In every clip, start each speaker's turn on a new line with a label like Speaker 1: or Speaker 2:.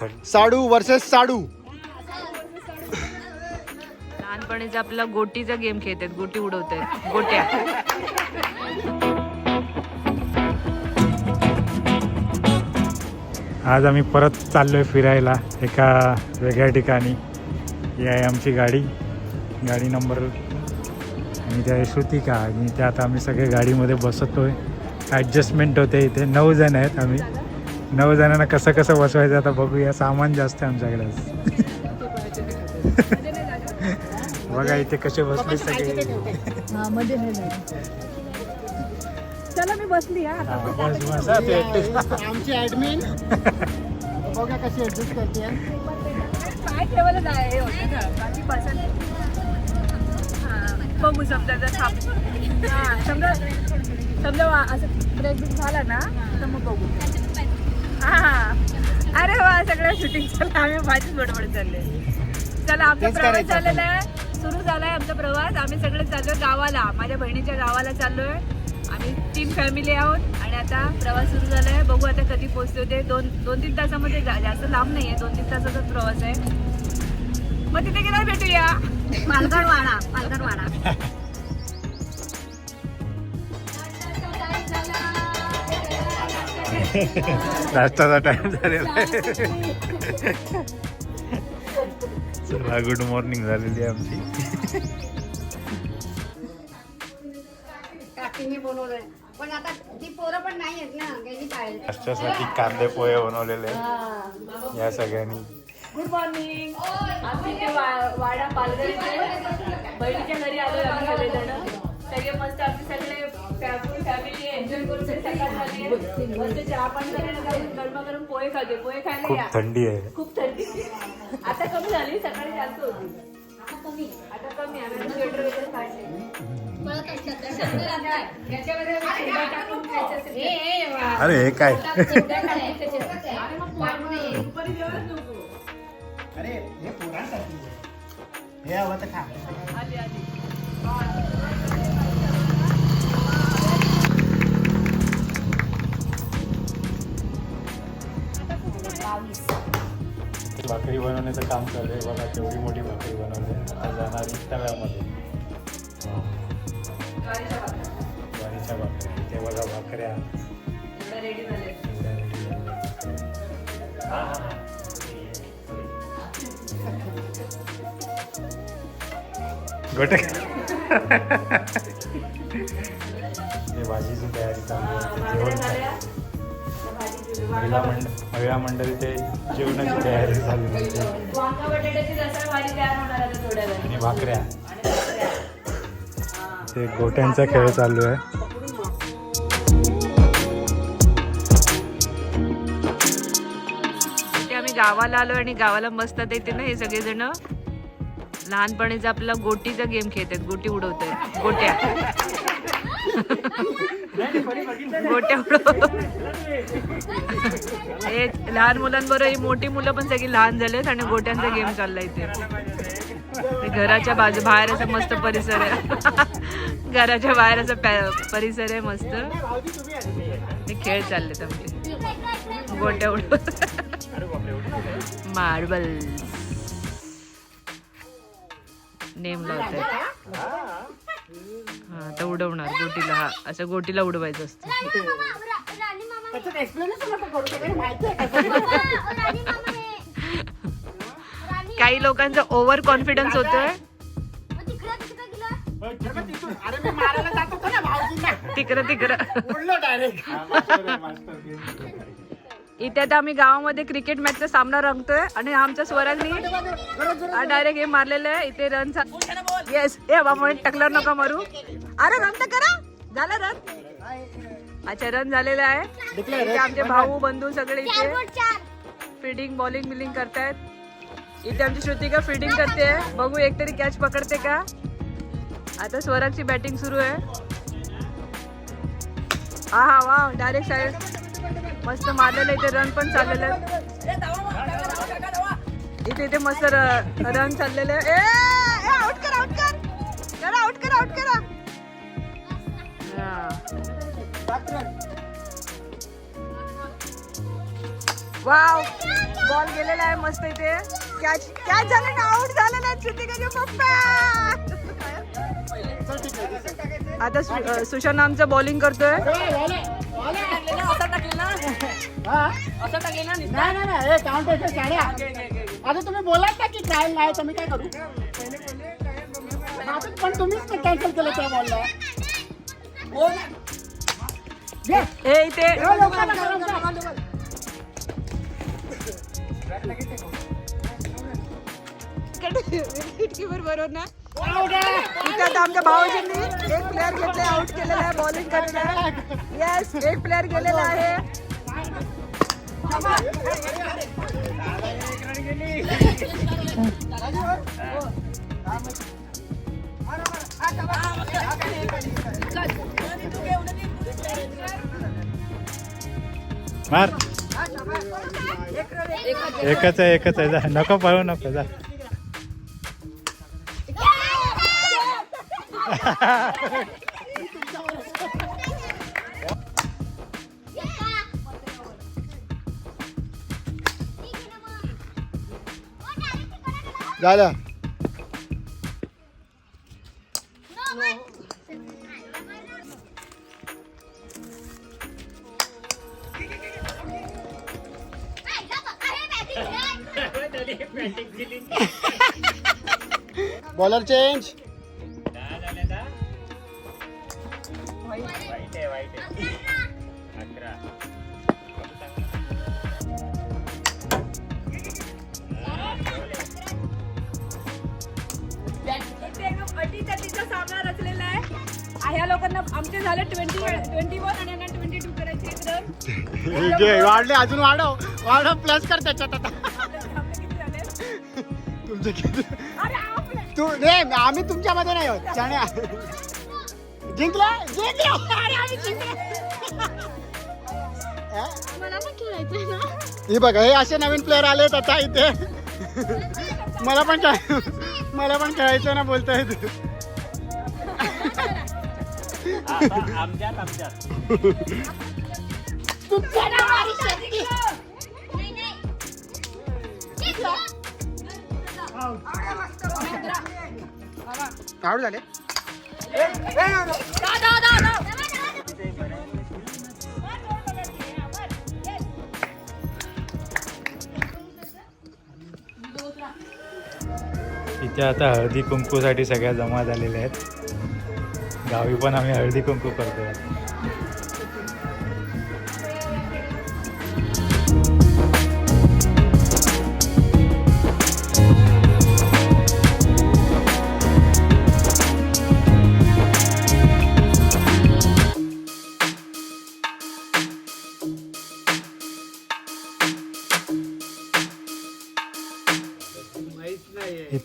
Speaker 1: साडू versus साडू.
Speaker 2: लहानपणीचा आपला गोटीचा game खेळतात गोटी उडवत आहेत गोट्या.
Speaker 3: आज आम्ही परत चाललोय फिरायला एका वेगळ्या ठिकाणी. ही आहे आमची गाडी गाडी नंबर आणि त्या श्रुतिका. आणि त्यात आम्ही सगळे गाडीमध्ये बसतोय. ॲडजस्टमेंट होते इथे. नऊ जण आहेत आम्ही. नऊ जणांना कसं कसं बसवायचं आता बघूया. सामान जास्त आहे आमच्याकडे बघा इथे कसे बसले सगळे.
Speaker 2: चला मी बसली
Speaker 3: बस बस. हा, तू एकटीच.
Speaker 1: आमची ऍडमिन बघा कशी ऍडजस्ट करते.
Speaker 2: काय ठेवायला जाय हे होतं ना. बाकी पसंत हा, बघू समजा जर हा, समजा समजा वा- असं ब्रेक झाला ना तर मग बघू. हा. अरे वा सगळ्या शूटिंग चला आम्ही माझीच बडबड चालले चला आमचा
Speaker 1: तेच
Speaker 2: प्रवास
Speaker 1: करायचं
Speaker 2: झालेला आहे. सुरू झालाय आमचा प्रवास. आम्ही सगळे चाललोय गावाला. माझ्या बहिणीच्या गावाला चाललोय. आम्ही तीन फॅमिली आहोत. आणि आता प्रवास सुरू झालाय. बघू आता कधी पोहोचतो ते. दोन दोन तीन तासामध्ये जा- जास्त लांब नाहीये. दोन तीन तासाचाच प्रवास आहे. मग तिथे गेल्यावर भेटूया.
Speaker 4: पालघर वाडा पालघर वाडा
Speaker 3: नाश्ताचा टाइम झालेला आहे. चला गुड मॉर्निंग झालेली आहे आमची.
Speaker 4: काकीने बनवलंय. पण आता ती पोरं पण नाही आहेत ना गेली शाळेत
Speaker 3: नाश्त्यासाठी कांदे पोहे बनवलेले या सगळ्यांनी.
Speaker 2: गुड मॉर्निंग आम्ही इथे वाडा पालघर बहिणीच्या घरी आलोय आम्ही सगळेजण. सगळे मस्त आम्ही सगळे एन्जॉय करून सकाळ झाली मस्त चहा पाणी झाले गरमागरम पोहे खाते पोहे खायला
Speaker 3: खूप
Speaker 2: या.
Speaker 3: थंडी आहे.
Speaker 2: खूप थंडी. आता कमी झाली. सकाळी जास्त होती. आता कमी. स्वेटर वगैरे काढले
Speaker 3: अरे हे काय?
Speaker 1: अरे हे पोरांसाठी हे हवं तर खा.
Speaker 3: भाकरी बनवण्याचं काम चालू आहे. बघा केवढी मोठी भाकरी बनवली. आता जाणार तव्यामध्ये
Speaker 2: ज्वारीच्या
Speaker 3: भाकरी. इथे बघा भाकऱ्या.
Speaker 2: रेडी
Speaker 3: हे भाजीची तयारी चालू आहे. जेवण महिला मंडळ महिला मंडळी ते जेवणाची तयारी चालू. आणि भाकऱ्या.
Speaker 2: हा.
Speaker 3: ते गोट्यांचा खेळ चालू आहे
Speaker 2: ते आम्ही गावाला आलो आणि गावाला मस्त येते ना हे सगळेजण लहानपणीचा आपला गोटीचा गेम खेळतात गोटी उडवत आहेत गोट्या हे लहान मुलांबरोबर ही मोठी मुलं पण सगळी लहान झालेत आणि गोट्यांचा गेम चाललाय इथे. घराच्या बाजू बाहेर असं मस्त परिसर आहे. घराच्या बाहेर असं पॅ- परिसर आहे मस्त. खेळ चाललेत आमचे. गोट्या मार्बल नेम लावतात हा आता उडवणार. गोटीला हा. असं गोटीला उडवायचं असतं. काही लोकांचा ओव्हर कॉन्फिडन्स होतोय.
Speaker 1: तिथून. अरे मी मारायला जात होतो
Speaker 2: तिकडं तिकडं.
Speaker 1: उडलो डायरेक्ट
Speaker 2: इथे आता आम्ही गावामध्ये क्रिकेट मॅचचा सामना रंगतोय आणि आमच्या स्वरांनी डायरेक्ट हे मारलेलं आहे. इथे रन येस ए बाबा टकलर नका मारू. अरे रन तर करा. झालं रन अच्छा रन झालेलं आहे. इथे आमचे भाऊ बंधू सगळे इथे. फिल्डिंग बॉलिंग बिलिंग करतायत. इथे आमची श्रुतिका फिल्डिंग करते. बघू एकतरी कॅच पकडते का? आता स्वराची बॅटिंग सुरू आहे. हा हा वा डायरेक्ट साईड मस्त मारलेलं इथे रन पण चाललेलं आहे. इथे इथे मस्त रन चाललेले आउट वाव बॉल गेलेला आहे मस्त इथे. कॅच कॅच झालं ना आउट झालं ना श्रुतिकाचे पप्पा? आता सुशांत आमचं बॉलिंग करतोय.
Speaker 1: नाही नाही नाही. हे काउंटेशन शाळ्या आता तुम्ही बोलात ना की ट्रायल नाही तर मी काय करू? हा, पण तुम्हीच कॅन्सल केलं त्या बॉलला
Speaker 2: हे इथे विकेटकीपर बरोबर ना इथे आता आमच्या भाऊजींनी एक प्लेअर घेतले आउट केलेला आहे बॉलिंग करायला येस एक प्लेअर गेलेला आहे
Speaker 3: मार. एकच आहे एकच आहे. जा. नको पळू नको. जा.
Speaker 1: झालं बॉलर चेंज
Speaker 2: सामना रचलेला आहे ह्या लोकांना आमचे झाले ट्वेंटी ट्वेंटी वन आणि यांना ट्वेंटी टू करायचे
Speaker 1: वाढले अजून वाढव. वाढव प्लस कर त्याच्यात आता. तुमचं किती तू नाही आम्ही तुमच्यामध्ये नाही आहोत. चाण्या जिंकला? जिंकला. अरे आम्ही जिंकलो. हे? बघा हे असे नवीन प्लेअर आलेत आता इथे. मला पण खेळ मला पण खेळायचं ना बोलता येत काढू झाले.
Speaker 3: इथे आता हळदी कुंकूसाठी सगळ्या जमा झालेल्या आहेत. गावी पण आम्ही हळदी कुंकू करतोय.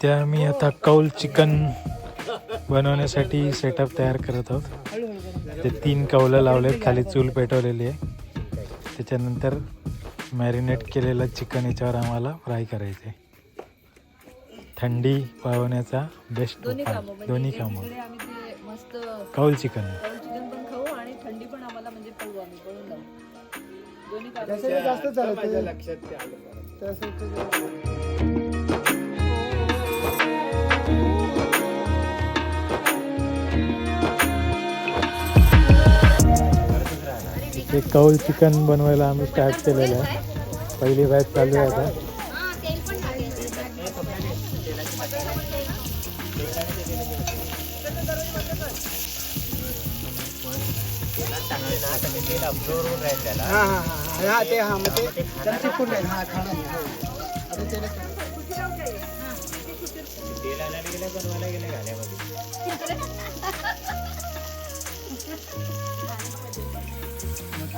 Speaker 3: इथे आम्ही आता कौल चिकन बनवण्यासाठी सेटअप तयार करत आहोत. ते तीन कौलं लावलेत खाली चूल पेटवलेली आहे. त्याच्यानंतर मॅरिनेट केलेलं चिकन याच्यावर आम्हाला फ्राय करायचं आहे. थंडी पळवण्याचा बेस्ट उपाय. दोन्ही कामं.
Speaker 2: मस्त
Speaker 3: कौल चिकन.
Speaker 2: चिकन
Speaker 1: झालं
Speaker 3: कौल चिकन बनवायला आम्ही स्टार्ट केलेलं आहे. पहिली बॅच चालू आहे आता.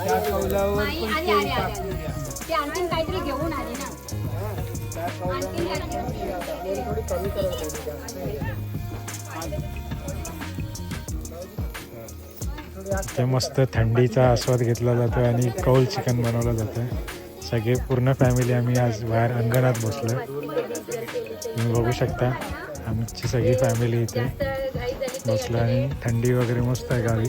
Speaker 1: त्या कौलावर
Speaker 4: नाही,
Speaker 1: पण
Speaker 4: आली,
Speaker 1: तेल
Speaker 4: आली, आली,
Speaker 1: टाकून
Speaker 4: आली.
Speaker 1: द्या.
Speaker 4: ते आणखीन काहीतरी घेऊन आली ना
Speaker 1: त्या कौलावर तेल थोडी कमी करत होती जास्त. थोडी जास्त
Speaker 3: ते मस्त थंडीचा आस्वाद घेतला जातो आणि कौल चिकन बनवलं जातं सगळे पूर्ण फॅमिली आम्ही आज बाहेर अंगणात बसलो तुम्ही बघू शकता आमची सगळी फॅमिली इथे बसलो आणि थंडी वगैरे मस्त आहे गावी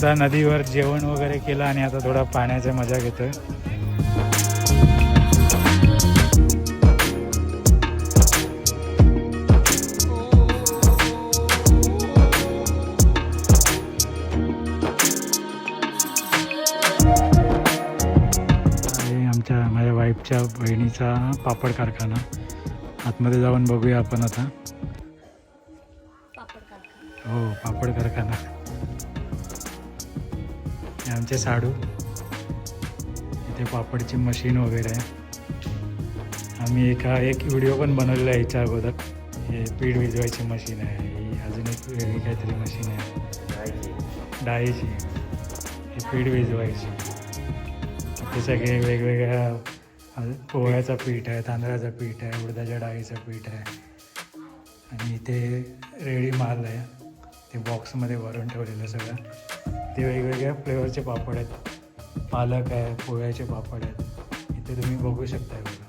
Speaker 3: आता नदीवर जेवण वगैरे केलं आणि आता थोडा पाण्याचा मजा घेतोय. आमच्या माझ्या वाईफच्या बहिणीचा पापड कारखाना. आतमध्ये जाऊन बघूया आपण आता. हो पापड कारखाना. हे आमचे साडू. इथे पापडची मशीन वगैरे. आहे आम्ही एका एक व्हिडिओ पण बनवलेला आहे याच्या अगोदर. हे पीठ भिजवायची मशीन आहे. ही अजून एक वेगळी काहीतरी मशीन आहे. डाळीची. ही पीठ भिजवायची. ते सगळे वेगवेगळ्या पोह्याचं पीठ आहे तांदळाचं पीठ आहे उडदाच्या डाळीचं पीठ आहे. आणि इथे रेडी माल आहे. ते बॉक्समध्ये भरून ठेवलेलं सगळं. ते वेगवेगळ्या फ्लेवरचे पापड आहेत. पालक आहे पोह्याचे पापड आहेत. इथे तुम्ही बघू शकताय बघा.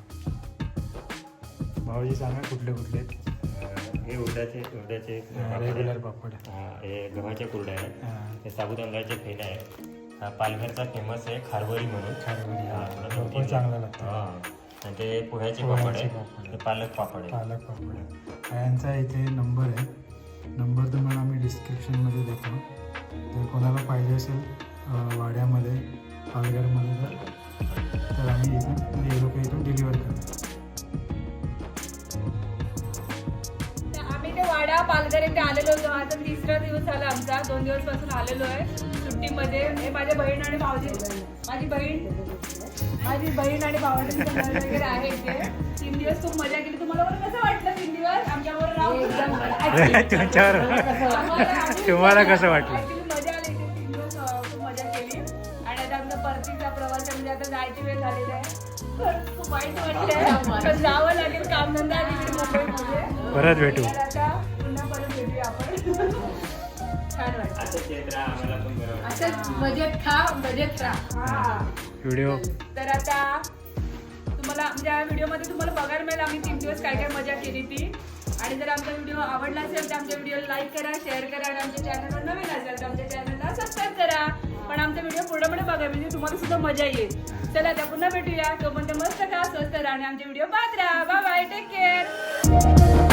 Speaker 3: भाऊजी सांगा कुठले कुठले आहेत?
Speaker 5: हे उडदाचे उडदाचे
Speaker 3: रेग्युलर पापड
Speaker 5: हा, हे गव्हाच्या कुरड्या आहेत.
Speaker 3: हां.
Speaker 5: साबुदाण्याचे फेण्या आहेत. हा पालघरचा फेमस आहे खारवरी म्हणून. नमकीन
Speaker 3: चांगला
Speaker 5: आहे.
Speaker 3: लागतो.
Speaker 5: हा. आणि ते पोह्याचे पापड आहे
Speaker 3: आहे.
Speaker 5: पालक पापड आहे
Speaker 3: पालक पापड आहे. यांचा इथे नंबर आहे. नंबर तुम्हाला आम्ही डिस्क्रिप्शनमध्ये देतो. जर कोणाला पाहिजे असेल वाड्यामध्ये पालघरमध्ये तर तर आम्ही इथून हे लोक इथून डिलिव्हर करतो
Speaker 2: आम्ही ते वाडा पालघर येथे आलेलो होतो आता तिसरा दिवस झाला आमचा. दोन दिवसपासून आलेलो आहे सुट्टीमध्ये. हे माझ्या बहीण आणि भाऊजी माझी बहीण माझी बहीण आणि भावजींचं घर वगैरे आहे इथे. तीन दिवस खूप मजा केली. तुम्हाला बरं कसं वाटलं तीन दिवस? आमच्याबरोबर राहून?
Speaker 3: तुम्हाला कसं वाटलं?
Speaker 2: जावं लागेल कामधंदा
Speaker 3: परत भेटू.
Speaker 5: असंच
Speaker 4: मजेत खा मजेत राहा.
Speaker 2: हा.
Speaker 3: व्हिडिओ
Speaker 2: तर आता तुम्हाला म्हणजे या व्हिडिओमध्ये तुम्हाला बघायला मिळेल आम्ही तीन दिवस काय काय मजा केली ती. आणि जर आमचा व्हिडिओ आवडला असेल तर आमच्या व्हिडिओला लाईक करा शेअर करा आणि आमच्या चॅनलवर नवीन असेल तर आमच्या चॅनलला सबस्क्राईब करा. पण आमचा व्हिडिओ पूर्णपणे बघा म्हणजे तुम्हाला सुद्धा मजा येईल. चला आता पुन्हा भेटूया. तोपर्यंत मस्त खा स्वस्त राहा आणि आमचे व्हिडिओ पाहत राहा. Bye take care